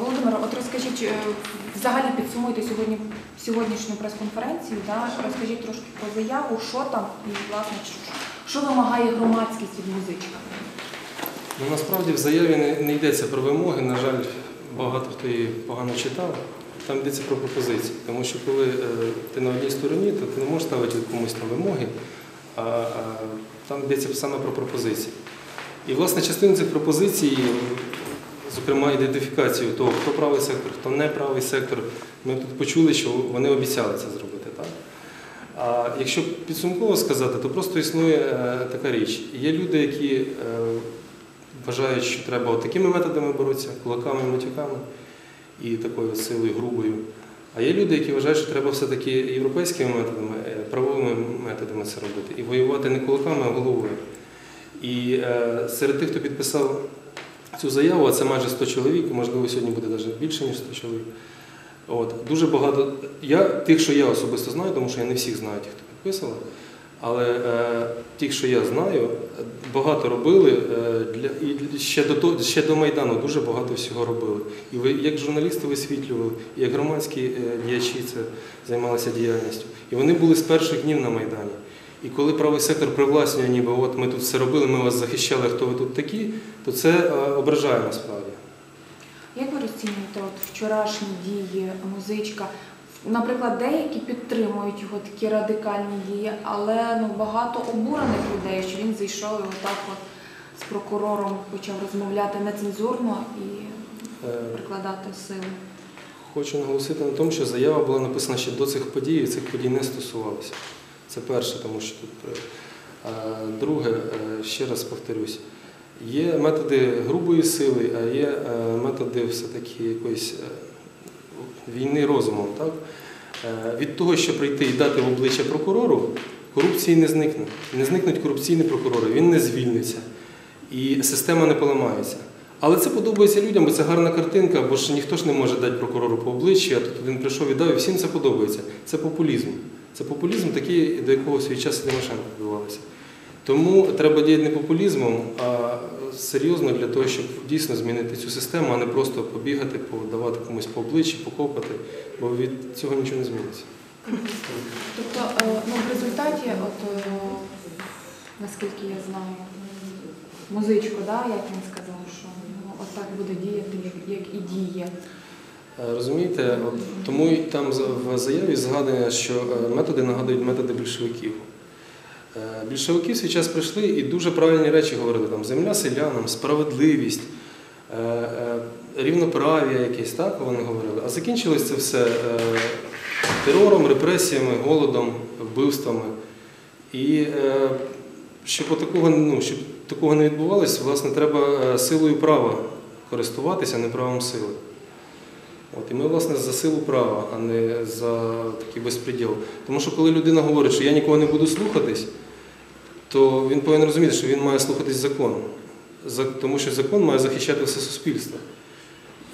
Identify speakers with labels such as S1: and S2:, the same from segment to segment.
S1: Володимире, от розкажіть, е, взагалі підсумуйте сьогодні сьогоднішню прес-конференцію. Да? Розкажіть трошки про заяву, що там і власне що вимагає громадськість від музичка.
S2: Ну, насправді в заяві не, не йдеться про вимоги. На жаль, багато хто її погано читав. Там йдеться про пропозиції. Тому що коли е, ти на одній стороні, то ти не можеш ставити комусь на вимоги, а, а там йдеться саме про пропозиції. І, власне, частину цих пропозицій, зокрема, ідентифікацію того, хто правий сектор, хто не правий сектор, ми тут почули, що вони обіцяли це зробити. Так? А якщо підсумково сказати, то просто існує е, така річ. Є люди, які е, вважають, що треба такими методами боротися, кулаками, матюками і такою силою грубою. А є люди, які вважають, що треба все-таки європейськими методами, е, правовими методами це робити. І воювати не кулаками, а головою. І серед тих, хто підписав цю заяву, а це майже 100 чоловік, можливо, сьогодні буде навіть більше, ніж 100 чоловік. От, дуже багато. Я, тих, що я особисто знаю, тому що я не всіх знаю, тих, хто підписував, але е, тих, що я знаю, багато робили е, для, і ще, до, того- ще до Майдану дуже багато всього робили. І ви, як журналісти висвітлювали, і як громадські е, діячі це займалися діяльністю. І вони були з перших днів на Майдані. І коли правий сектор привласнює, ніби от ми тут все робили, ми вас захищали, хто ви тут такі, то це е, ображає насправді.
S1: Як ви розцінюєте от вчорашні дії музичка? Наприклад, деякі підтримують його такі радикальні дії, але ну багато обурених людей, що він зайшов і отак от з прокурором почав розмовляти нецензурно і
S2: Е,
S1: прикладати сили.
S2: Хочу наголосити на тому, що заява була написана ще до цих подій, і цих подій не стосувалося. Це перше, тому що тут. А Друге, е, ще раз повторюсь, є методи грубої сили, а є е, методи все-таки якоїсь е, війни розумом. Так? Е, Від того, що прийти і дати в обличчя прокурору, корупції не зникне. Не зникнуть корупційні прокурори, він не звільниться. І система не поламається. Але це подобається людям, бо це гарна картинка, бо ж ніхто ж не може дати прокурору по обличчі, а тут він прийшов і дав, і всім це подобається. Це популізм. Це популізм такий, до якого свій час Тимошенко вбивалася. Тому треба діяти не популізмом, а серйозно для того, щоб дійсно змінити цю систему, а не просто побігати, подавати комусь по обличчі, покопати, бо від цього нічого не зміниться.
S1: Тобто, е, ну, в результаті, от, е, наскільки я знаю, музичко, да, як він сказав, що ну, отак буде діяти, як і діє.
S2: Е, Розумієте, от тому там в заяві згадує, що е, методи нагадують методи більшовиків. Е, Більшовики в свій час прийшли і дуже правильні речі говорили там земля селянам, справедливість, рівноправ'я якесь, так вони говорили. А закінчилось це все терором, репресіями, голодом, вбивствами. І щоб такого, ну, щоб такого не відбувалося, власне, треба силою права користуватися, не правом сили. От, і ми, власне, за силу права, а не за такий безпреділ. Тому що коли людина говорить, що я нікого не буду слухатись, то він повинен розуміти, що він має слухатись закон. Тому що закон має захищати все суспільство.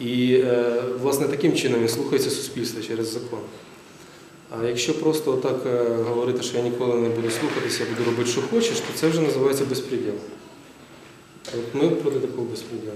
S2: І, е, власне, таким чином він слухається суспільства через закон. А якщо просто так е, говорити, що я ніколи не буду слухатися, я буду робити, що хочеш, то це вже називається безпреділ. От ми проти такого безпреділу.